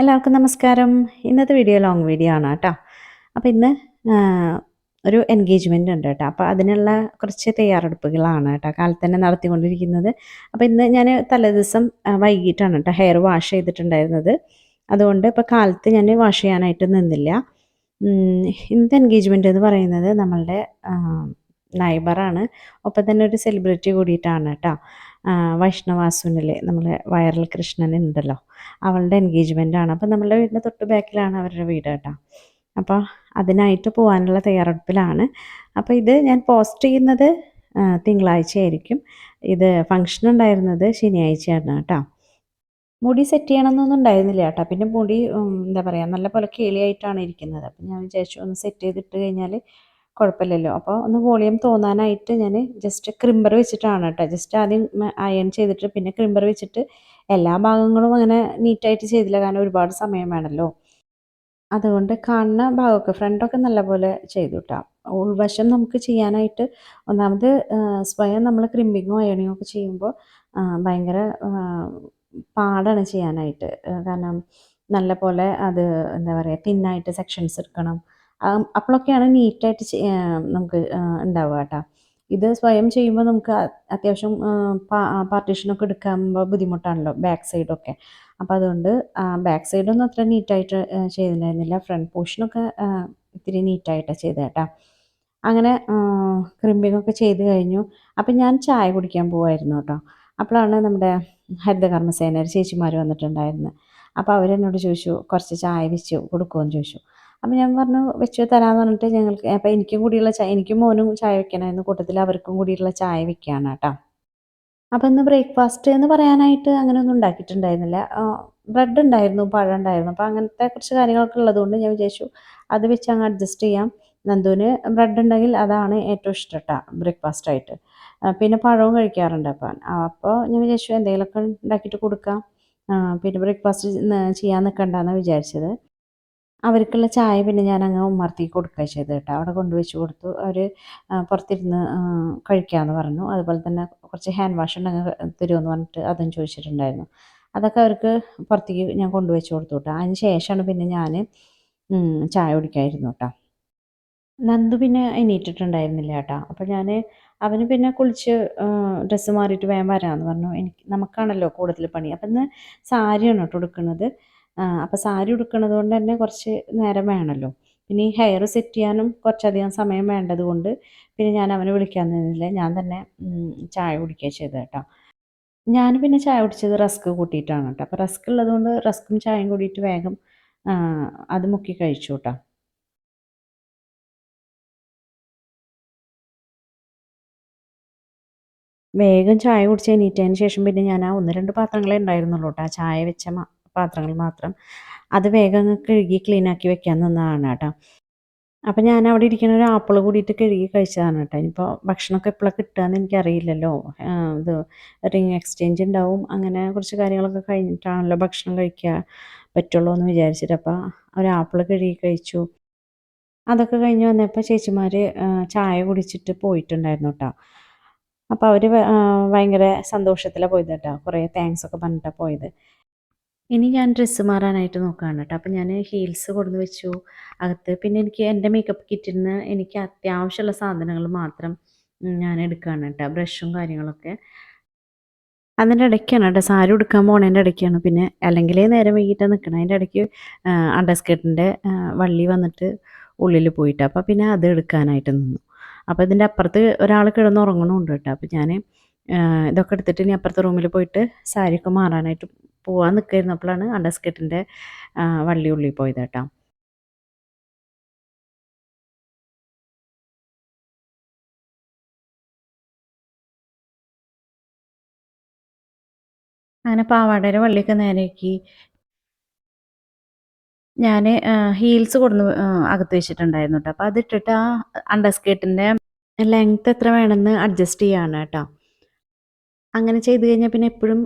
എല്ലാവർക്കും നമസ്കാരം. ഇന്നത്തെ വീഡിയോ ലോങ് വീഡിയോ ആണ് കേട്ടോ. അപ്പോൾ ഇന്ന് ഒരു എൻഗേജ്മെന്റ് ഉണ്ട് കേട്ടോ. അപ്പോൾ അതിനുള്ള കുറച്ച് തയ്യാറെടുപ്പുകളാണ് കേട്ടോ കാലത്ത് തന്നെ നടത്തിക്കൊണ്ടിരിക്കുന്നത്. അപ്പോൾ ഇന്ന് ഞാൻ തലേദിവസം ദിവസം വൈകിട്ടാണ് കേട്ടോ ഹെയർ വാഷ് ചെയ്തിട്ടുണ്ടായിരുന്നത്. അതുകൊണ്ട് ഇപ്പോൾ കാലത്ത് ഞാൻ വാഷ് ചെയ്യാനായിട്ട് നിന്നില്ല. ഇന്നത്തെ എൻഗേജ്മെന്റ് എന്ന് പറയുന്നത് നമ്മളുടെ നൈബറാണ് ഒപ്പം തന്നെ ഒരു സെലിബ്രിറ്റി കൂടിയിട്ടാണ് കേട്ടോ. ആ, നമ്മൾ വൈറൽ കൃഷ്ണൻ ഉണ്ടല്ലോ. അവളുടെ എൻഗേജ്മെന്റ് ആണ്. അപ്പോൾ നമ്മളുടെ വീടിന്റെ തൊട്ട് ബാക്കിലാണ് അവരുടെ വീട് കേട്ടോ. അപ്പോൾ അതിനായിട്ട് പോകാനുള്ള തയ്യാറെടുപ്പിലാണ്. അപ്പോൾ ഇത് ഞാൻ പോസ്റ്റ് ചെയ്യുന്നത് തിങ്കളാഴ്ചയായിരിക്കും. ഇത് ഫങ്ഷൻ ഉണ്ടായിരുന്നത് ശനിയാഴ്ചയാണ് കേട്ടോ. മുടി സെറ്റ് ചെയ്യണമെന്നൊന്നും ഉണ്ടായിരുന്നില്ല കേട്ടോ. പിന്നെ മുടി എന്താ പറയുക നല്ല പോലെ കേളിയായിട്ടാണ് ഇരിക്കുന്നത്. അപ്പം ഞാൻ വിചാരിച്ചു ഒന്ന് സെറ്റ് ചെയ്തിട്ട് കഴിഞ്ഞാൽ കുഴപ്പമില്ലല്ലോ. അപ്പോൾ ഒന്ന് വോളിയം തോന്നാനായിട്ട് ഞാൻ ജസ്റ്റ് ക്രിംബർ വെച്ചിട്ടാണ് കേട്ടോ. ജസ്റ്റ് ആദ്യം അയൺ ചെയ്തിട്ട് പിന്നെ ക്രിംബർ വെച്ചിട്ട് എല്ലാ ഭാഗങ്ങളും അങ്ങനെ നീറ്റായിട്ട് ചെയ്തില്ല. കാരണം ഒരുപാട് സമയം വേണമല്ലോ. അതുകൊണ്ട് കാണുന്ന ഭാഗമൊക്കെ ഫ്രണ്ടൊക്കെ നല്ലപോലെ ചെയ്തു കിട്ടാം. ഉൾവശം നമുക്ക് ചെയ്യാനായിട്ട് ഒന്നാമത് സ്വയം നമ്മൾ ക്രിമ്പിങ്ങോ അയണിങ്ങോ ഒക്കെ ചെയ്യുമ്പോൾ ഭയങ്കര പാടാണ് ചെയ്യാനായിട്ട്. കാരണം നല്ല പോലെ അത് എന്താ പറയുക തിന്നായിട്ട് സെക്ഷൻസ് എടുക്കണം. അപ്പോഴൊക്കെയാണ് നീറ്റായിട്ട് നമുക്ക് ഉണ്ടാവുക കേട്ടോ. ഇത് സ്വയം ചെയ്യുമ്പോൾ നമുക്ക് അത്യാവശ്യം പാർട്ടീഷനൊക്കെ എടുക്കുമ്പോൾ ബുദ്ധിമുട്ടാണല്ലോ ബാക്ക് സൈഡൊക്കെ അപ്പോൾ അതുകൊണ്ട് ബാക്ക് സൈഡൊന്നും അത്ര നീറ്റായിട്ട് ചെയ്തിട്ടുണ്ടായിരുന്നില്ല. ഫ്രണ്ട് പോർഷനൊക്കെ ഇത്തിരി നീറ്റായിട്ടാണ് ചെയ്തത് കേട്ടോ. അങ്ങനെ ക്രിമ്പിങ്ങൊക്കെ ചെയ്ത് കഴിഞ്ഞു. അപ്പം ഞാൻ ചായ കുടിക്കാൻ പോവായിരുന്നു കേട്ടോ. അപ്പോഴാണ് നമ്മുടെ ഹരിതകർമ്മസേന ചേച്ചിമാർ വന്നിട്ടുണ്ടായിരുന്നത്. അപ്പോൾ അവരെന്നോട് ചോദിച്ചു കുറച്ച് ചായ വെച്ച് കൊടുക്കുമെന്ന് ചോദിച്ചു. അപ്പം ഞാൻ പറഞ്ഞു വെച്ച് തരാമെന്ന് പറഞ്ഞിട്ട് ഞങ്ങൾക്ക് അപ്പം എനിക്കും കൂടിയുള്ള ചായ എനിക്കും മോനും ചായ വെക്കണമായിരുന്നു. കൂട്ടത്തിൽ അവർക്കും കൂടിയുള്ള ചായ വെക്കുകയാണ് കേട്ടോ. അപ്പം ഇന്ന് ബ്രേക്ക്ഫാസ്റ്റ് എന്ന് പറയാനായിട്ട് അങ്ങനെയൊന്നും ഉണ്ടാക്കിയിട്ടുണ്ടായിരുന്നില്ല. ബ്രെഡ് ഉണ്ടായിരുന്നു പഴം ഉണ്ടായിരുന്നു. അപ്പോൾ അങ്ങനത്തെ കുറച്ച് കാര്യങ്ങളൊക്കെ ഉള്ളതുകൊണ്ട് ഞാൻ വിചാരിച്ചു അത് വെച്ച് അങ്ങ് അഡ്ജസ്റ്റ് ചെയ്യാം. നന്ദുവിന് ബ്രെഡ് ഉണ്ടെങ്കിൽ അതാണ് ഏറ്റവും ഇഷ്ടം കേട്ടോ ബ്രേക്ക്ഫാസ്റ്റ് ആയിട്ട്. പിന്നെ പഴവും കഴിക്കാറുണ്ട് അപ്പം. അപ്പോൾ ഞാൻ വിചാരിച്ചു എന്തെങ്കിലുമൊക്കെ ഉണ്ടാക്കിയിട്ട് കൊടുക്കാം. പിന്നെ ബ്രേക്ക്ഫാസ്റ്റ് ചെയ്യാൻ നിൽക്കണ്ടെന്ന് വിചാരിച്ചത്. അവർക്കുള്ള ചായ പിന്നെ ഞാൻ അങ്ങ് ഉമ്മർത്തി കൊടുക്കുക ചെയ്ത് കേട്ടോ. അവിടെ കൊണ്ടുവച്ച് കൊടുത്തു. അവർ പുറത്തിരുന്ന് കഴിക്കാമെന്ന് പറഞ്ഞു. അതുപോലെ തന്നെ കുറച്ച് ഹാൻഡ് വാഷ് ഉണ്ടെങ്കിൽ തരുമെന്ന് പറഞ്ഞിട്ട് അതും ചോദിച്ചിട്ടുണ്ടായിരുന്നു. അതൊക്കെ അവർക്ക് പുറത്തേക്ക് ഞാൻ കൊണ്ടുവച്ച് കൊടുത്തു കേട്ടോ. അതിന് ശേഷമാണ് പിന്നെ ഞാൻ ചായ കുടിക്കായിരുന്നു കേട്ടോ. നന്ദു പിന്നെ എണീറ്റിട്ടുണ്ടായിരുന്നില്ല കേട്ടോ. അപ്പോൾ ഞാൻ അവന് പിന്നെ കുളിച്ച് ഡ്രസ്സ് മാറിയിട്ട് വേഗം വരാമെന്ന് പറഞ്ഞു. എനിക്ക് നമുക്കാണല്ലോ കൂടുതൽ പണി. അപ്പം ഇന്ന് സാരിയാണ് കേട്ടോ ഉടുക്കുന്നത് അപ്പോൾ സാരി ഉടുക്കുന്നത് കൊണ്ട് തന്നെ കുറച്ച് നേരം വേണമല്ലോ പിന്നെ ഈ ഹെയർ സെറ്റ് ചെയ്യാനും കുറച്ചധികം സമയം വേണ്ടത് കൊണ്ട് പിന്നെ ഞാൻ അവനെ വിളിക്കാൻ നിന്നില്ല. ഞാൻ തന്നെ ചായ കുടിക്കുക ചെയ്തത് കേട്ടോ. ഞാൻ പിന്നെ ചായ കുടിച്ചത് റസ്ക് കൂട്ടിയിട്ടാണ് കേട്ടോ. അപ്പോൾ റസ്ക് ഉള്ളതുകൊണ്ട് റസ്കും ചായയും കൂടിയിട്ട് വേഗം അത് മുക്കി കഴിച്ചു കേട്ടോ. വേഗം ചായ കുടിച്ച് എണീറ്റതിന് ശേഷം പിന്നെ ഞാൻ ആ ഒന്ന് രണ്ട് പാത്രങ്ങളേ ഉണ്ടായിരുന്നുള്ളൂ കേട്ടോ. ചായ വെച്ച പാത്രങ്ങൾ മാത്രം. അത് വേഗം കഴുകി ക്ലീൻ ആക്കി വെക്കാൻ നിന്നതാണ് കേട്ടോ. അപ്പം ഞാൻ അവിടെ ഇരിക്കുന്ന ഒരു ആപ്പിൾ കൂടിയിട്ട് കഴുകി കഴിച്ചതാണ് കേട്ടോ. ഇനിയിപ്പോൾ ഭക്ഷണമൊക്കെ എപ്പോഴാണ് കിട്ടുകയെന്ന് എനിക്കറിയില്ലല്ലോ. ഇത് റിങ് എക്സ്ചേഞ്ച് ഉണ്ടാവും. അങ്ങനെ കുറച്ച് കാര്യങ്ങളൊക്കെ കഴിഞ്ഞിട്ടാണല്ലോ ഭക്ഷണം കഴിക്കാൻ പറ്റുള്ളൂ എന്ന് വിചാരിച്ചിട്ട് അപ്പോൾ ഒരു ആപ്പിൾ കഴുകി കഴിച്ചു. അതൊക്കെ കഴിഞ്ഞ് വന്നപ്പോൾ ചേച്ചിമാർ ചായ കുടിച്ചിട്ട് പോയിട്ടുണ്ടായിരുന്നു കേട്ടോ. അപ്പോൾ അവർ ഭയങ്കര സന്തോഷത്തിലാണ് പോയത് കേട്ടോ. കുറേ താങ്ക്സ് ഒക്കെ പറഞ്ഞിട്ടാണ് പോയത്. ഇനി ഞാൻ ഡ്രസ്സ് മാറാനായിട്ട് നോക്കുകയാണ് കേട്ടോ അപ്പോൾ ഞാൻ ഹീൽസ് കൊണ്ടു വെച്ചു. അകത്ത് പിന്നെ എനിക്ക് എന്റെ മേക്കപ്പ് കിറ്റിൽ നിന്ന് എനിക്ക് അത്യാവശ്യമുള്ള സാധനങ്ങൾ മാത്രം ഞാൻ എടുക്കുകയാണ് കേട്ടോ ബ്രഷും കാര്യങ്ങളൊക്കെ. അതിന്റെ ഇടയ്ക്കാണ് കേട്ടോ സാരി ഉടുക്കാൻ പോണതിന്റെ ഇടയ്ക്കാണ്. പിന്നെ അല്ലെങ്കിലേ നേരം വൈകിട്ടാണ് നിൽക്കണം അതിന്റെ ഇടയ്ക്ക് അണ്ടർസ്കേർട്ടിന്റെ വള്ളി വന്നിട്ട് ഉള്ളിൽ പോയിട്ട് അപ്പോൾ പിന്നെ അത് എടുക്കാനായിട്ട് നിന്നു. അപ്പോൾ ഇതിന്റെ അപ്പുറത്ത് ഒരാൾ കിടന്ന് ഉറങ്ങണമുണ്ട് കേട്ടോ അപ്പോൾ ഞാൻ ഇതൊക്കെ എടുത്തിട്ട് ഇനി അപ്പുറത്തെ റൂമിൽ പോയിട്ട് സാരിയൊക്കെ മാറാനായിട്ട് പോവാൻ നിൽക്കായിരുന്നപ്പോഴാണ് അണ്ടർസ്കേർട്ടിന്റെ വള്ളി ഉള്ളിൽ പോയത് കേട്ടോ. അങ്ങനെ പാവാടയുടെ വള്ളിയൊക്കെ നേരെയാക്കി ഞാൻ ഹീൽസ് കൊടുന്ന് അകത്ത് വെച്ചിട്ടുണ്ടായിരുന്നു കേട്ടോ. അപ്പോൾ അതിട്ടിട്ട് ആ അണ്ടർസ്കേർട്ടിന്റെ ലെങ്ത് എത്ര വേണമെന്ന് അഡ്ജസ്റ്റ് ചെയ്യാണ് കേട്ടോ. അങ്ങനെ ചെയ്ത് കഴിഞ്ഞാൽ പിന്നെ എപ്പോഴും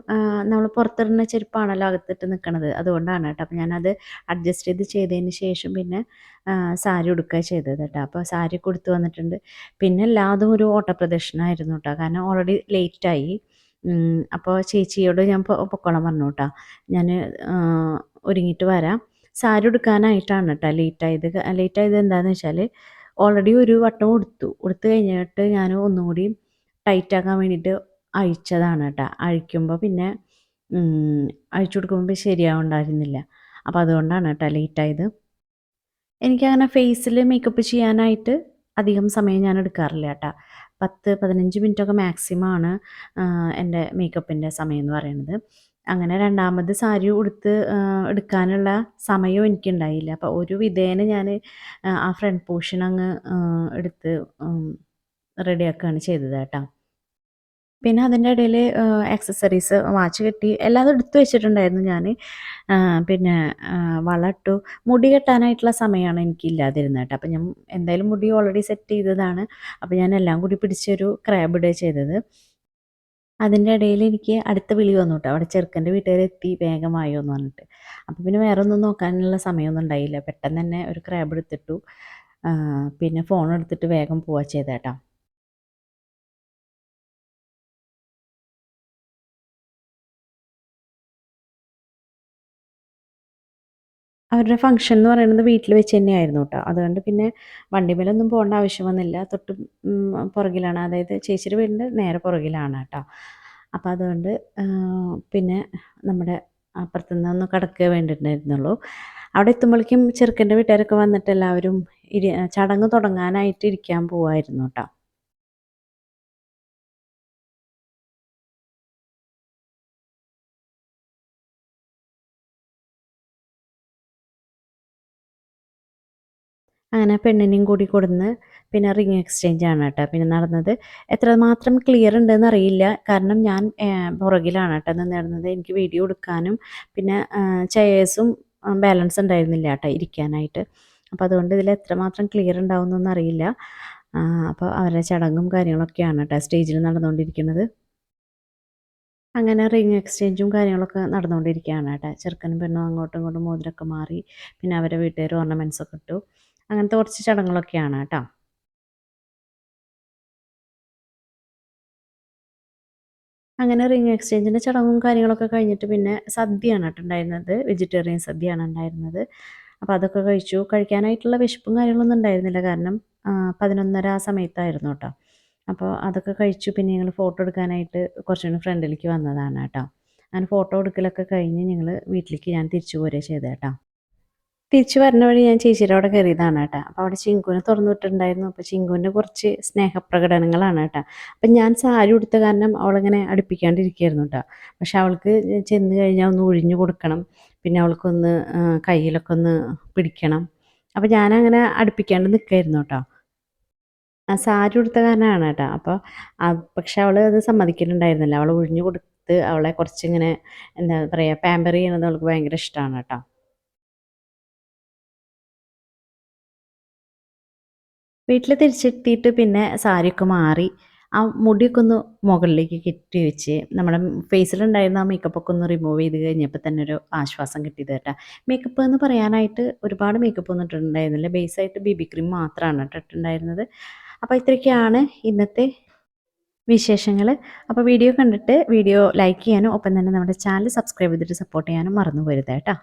നമ്മൾ പുറത്തിടുന്ന ചെരുപ്പാണല്ലോ അകത്തിട്ട് നിൽക്കണത് അതുകൊണ്ടാണ് കേട്ടോ. അപ്പോൾ ഞാനത് അഡ്ജസ്റ്റ് ചെയ്ത് ചെയ്തതിന് ശേഷം പിന്നെ സാരി ഉടുക്കുക ചെയ്തത് കേട്ടോ. അപ്പോൾ സാരി കൊടുത്തു വന്നിട്ടുണ്ട്. പിന്നെ എല്ലാതും ഒരു ഓട്ടപ്രദക്ഷിണമായിരുന്നു കേട്ടോ. കാരണം ഓൾറെഡി ലേറ്റായി അപ്പോൾ ചേച്ചിയോട് ഞാൻ പൊക്കോളം പറഞ്ഞു കേട്ടോ. ഞാൻ ഒരുങ്ങിയിട്ട് വരാം. സാരി ഉടുക്കാനായിട്ടാണ് കേട്ടോ ലേറ്റായത് ലേറ്റായത് എന്താണെന്ന് വെച്ചാൽ ഓൾറെഡി ഒരു വട്ടം ഉടുത്തു. ഉടുത്തു കഴിഞ്ഞിട്ട് ഞാൻ ഒന്നുകൂടി ടൈറ്റാക്കാൻ ടൈറ്റ് വേണ്ടിയിട്ട് അഴിച്ചതാണ് കേട്ടോ അഴിക്കുമ്പോൾ പിന്നെ അഴിച്ചു കൊടുക്കുമ്പോൾ ശരിയാവുണ്ടായിരുന്നില്ല. അപ്പോൾ അതുകൊണ്ടാണ് കേട്ടോ ലേറ്റായത്. എനിക്കങ്ങനെ ഫേസിൽ മേക്കപ്പ് ചെയ്യാനായിട്ട് അധികം സമയം ഞാൻ എടുക്കാറില്ല കേട്ടോ പത്ത് പതിനഞ്ച് മിനിറ്റൊക്കെ മാക്സിമം ആണ് എന്റെ മേക്കപ്പിന്റെ സമയം എന്ന് പറയുന്നത് അങ്ങനെ രണ്ടാമത് സാരി ഉടുത്ത് എടുക്കാനുള്ള സമയവും എനിക്കുണ്ടായില്ല. അപ്പോൾ ഒരു വിധേന ഞാൻ ആ ഫ്രണ്ട് പോർഷൻ അങ്ങ് എടുത്ത് റെഡിയാക്കുകയാണ് ചെയ്തത് കേട്ടോ പിന്നെ അതിന്റെ ഇടയിൽ ആക്സസറീസ് വാച്ച് കെട്ടി എല്ലാം എടുത്തു വെച്ചിട്ടുണ്ടായിരുന്നു ഞാൻ പിന്നെ വള ഇട്ടു. മുടി കെട്ടാനായിട്ടുള്ള സമയമാണ് എനിക്കില്ലാതിരുന്നത് കേട്ടോ. അപ്പം ഞാൻ എന്തായാലും മുടി ഓൾറെഡി സെറ്റ് ചെയ്തതാണ്. അപ്പം ഞാൻ എല്ലാം കൂടി പിടിച്ചൊരു ക്രാബ് ഇടുക ചെയ്തത്. അതിന്റെ ഇടയിൽ എനിക്ക് അടുത്ത വിളി വന്നു കേട്ടോ. അവിടെ ചെറുക്കന്റെ വീട്ടുകാരെത്തി വേഗമായോ എന്ന് പറഞ്ഞിട്ട്. അപ്പോൾ പിന്നെ വേറെ ഒന്നും നോക്കാനുള്ള സമയമൊന്നും ഉണ്ടായില്ല. പെട്ടെന്ന് തന്നെ ഒരു ക്രാബ് എടുത്തിട്ടു. പിന്നെ ഫോൺ എടുത്തിട്ട് വേഗം പോവാ ചെയ്തേട്ടാ അവരുടെ ഫംഗ്ഷൻ എന്ന് പറയുന്നത് വീട്ടിൽ വെച്ച് തന്നെയായിരുന്നു കേട്ടോ അതുകൊണ്ട് പിന്നെ വണ്ടിമേലൊന്നും പോകേണ്ട ആവശ്യം വന്നില്ല. തൊട്ട് പുറകിലാണ്. അതായത് ചേച്ചിയുടെ വീടിന്റെ നേരെ പുറകിലാണ് കേട്ടോ അപ്പോൾ അതുകൊണ്ട് പിന്നെ നമ്മുടെ അപ്പുറത്തുനിന്ന് ഒന്ന് കിടക്കുക വേണ്ടിയിട്ടുണ്ടായിരുന്നുള്ളൂ. അവിടെ എത്തുമ്പോഴേക്കും ചെറുക്കന്റെ വീട്ടുകാരൊക്കെ വന്നിട്ട് എല്ലാവരും ഇരി ചടങ്ങ് തുടങ്ങാനായിട്ട് ഇരിക്കാൻ പോവായിരുന്നു കേട്ടോ അങ്ങനെ പെണ്ണിനെയും കൂടി കൊടുന്ന് പിന്നെ റിങ് എക്സ്ചേഞ്ച് ആണ് കേട്ടോ. പിന്നെ നടന്നത്. എത്രമാത്രം ക്ലിയർ ഉണ്ടെന്ന് അറിയില്ല. കാരണം ഞാൻ പുറകിലാണ് കേട്ടോ നിന്നിരുന്നത്. എനിക്ക് വീഡിയോ എടുക്കാനും പിന്നെ ചെയേഴ്സും ബാലൻസ് ഉണ്ടായിരുന്നില്ല കേട്ടോ ഇരിക്കാനായിട്ട്. അപ്പോൾ അതുകൊണ്ട് ഇതിൽ എത്രമാത്രം ക്ലിയർ ഉണ്ടാവുന്നൊന്നും അറിയില്ല. അപ്പോൾ അവരുടെ ചടങ്ങും കാര്യങ്ങളൊക്കെയാണ് കേട്ടോ സ്റ്റേജിൽ നടന്നുകൊണ്ടിരിക്കുന്നത്. അങ്ങനെ റിങ് എക്സ്ചേഞ്ചും കാര്യങ്ങളൊക്കെ നടന്നുകൊണ്ടിരിക്കുകയാണ് കേട്ടോ. ചെറുക്കനും പെണ്ണും അങ്ങോട്ടും ഇങ്ങോട്ടും മോതിരൊക്കെ മാറി. പിന്നെ അവരെ വീട്ടുകാർ ഓർണമെന്റ്സ് ഒക്കെ ഇട്ടു. അങ്ങനത്തെ കുറച്ച് ചടങ്ങുകളൊക്കെയാണ് കേട്ടോ. അങ്ങനെ റിംഗ് എക്സ്ചേഞ്ചിന്റെ ചടങ്ങും കാര്യങ്ങളൊക്കെ കഴിഞ്ഞിട്ട് പിന്നെ സദ്യയാണ് കേട്ടോ ഉണ്ടായിരുന്നത്. വെജിറ്റേറിയൻ സദ്യയാണ് ഉണ്ടായിരുന്നത്. അപ്പോൾ അതൊക്കെ കഴിച്ചു. കഴിക്കാനായിട്ടുള്ള വിശപ്പും കാര്യങ്ങളൊന്നും ഉണ്ടായിരുന്നില്ല. കാരണം പതിനൊന്നര ആ സമയത്തായിരുന്നു കേട്ടോ. അപ്പോൾ അതൊക്കെ കഴിച്ചു. പിന്നെ ഞങ്ങൾ ഫോട്ടോ എടുക്കാനായിട്ട് കുറച്ചുകൂടി ഫ്രണ്ടിലേക്ക് വന്നതാണ് കേട്ടോ. അങ്ങനെ ഫോട്ടോ എടുക്കലൊക്കെ കഴിഞ്ഞ് ഞങ്ങൾ വീട്ടിലേക്ക് ഞാൻ തിരിച്ചു പോരുക ചെയ്തേട്ടോ തിരിച്ചു വരുന്ന വഴി ഞാൻ ചേച്ചിയുടെ അവിടെ കയറിയതാണ് കേട്ടോ. അപ്പോൾ അവിടെ ചിങ്കുവിനെ തുറന്നു വിട്ടിട്ടുണ്ടായിരുന്നു. അപ്പോൾ ചിങ്കുവിന്റെ കുറച്ച് സ്നേഹപ്രകടനങ്ങളാണ് കേട്ടോ. അപ്പം ഞാൻ സാരി ഉടുത്ത കാരണം അവളിങ്ങനെ അടുപ്പിക്കാണ്ടിരിക്കുകയായിരുന്നു കേട്ടോ. പക്ഷെ അവൾക്ക് ചെന്ന് കഴിഞ്ഞാൽ ഒന്ന് ഒഴിഞ്ഞു കൊടുക്കണം. പിന്നെ അവൾക്കൊന്ന് കയ്യിലൊക്കെ ഒന്ന് പിടിക്കണം. അപ്പോൾ ഞാനങ്ങനെ അടുപ്പിക്കാണ്ട് നിൽക്കായിരുന്നു കേട്ടോ. സാരി ഉടുത്ത കാരണമാണ് കേട്ടോ. അപ്പോൾ പക്ഷെ അവൾ അത് സമ്മതിക്കുന്നുണ്ടായിരുന്നില്ല അവൾ ഒഴിഞ്ഞു കൊടുത്ത് അവളെ കുറച്ചിങ്ങനെ എന്താ പറയുക പാമ്പർ ചെയ്യണത് അവൾക്ക് ഭയങ്കര ഇഷ്ടമാണ് കേട്ടോ. വീട്ടിൽ തിരിച്ചെത്തിയിട്ട് പിന്നെ സാരിയൊക്കെ മാറി ആ മുടിയൊക്കെ ഒന്ന് മുകളിലേക്ക് കെട്ടി വെച്ച് നമ്മുടെ ഫേസിലുണ്ടായിരുന്ന ആ മേക്കപ്പൊക്കെ ഒന്ന് റിമൂവ് ചെയ്ത് കഴിഞ്ഞപ്പോൾ തന്നെ ഒരു ആശ്വാസം കിട്ടിയത് കേട്ടോ. മേക്കപ്പ് എന്ന് പറയാനായിട്ട് ഒരുപാട് മേക്കപ്പ് ഒന്നും ഇട്ടിട്ടുണ്ടായിരുന്നില്ല. ബേസായിട്ട് ബി ബി ക്രീം മാത്രമാണ് ഇട്ടിട്ടുണ്ടായിരുന്നത്. അപ്പോൾ ഇത്രയൊക്കെയാണ് ഇന്നത്തെ വിശേഷങ്ങൾ അപ്പോൾ വീഡിയോ കണ്ടിട്ട് വീഡിയോ ലൈക്ക് ചെയ്യാനും ഒപ്പം തന്നെ നമ്മുടെ ചാനൽ സബ്സ്ക്രൈബ് ചെയ്തിട്ട് സപ്പോർട്ട് ചെയ്യാനും മറന്നു പോരുത് കേട്ടോ.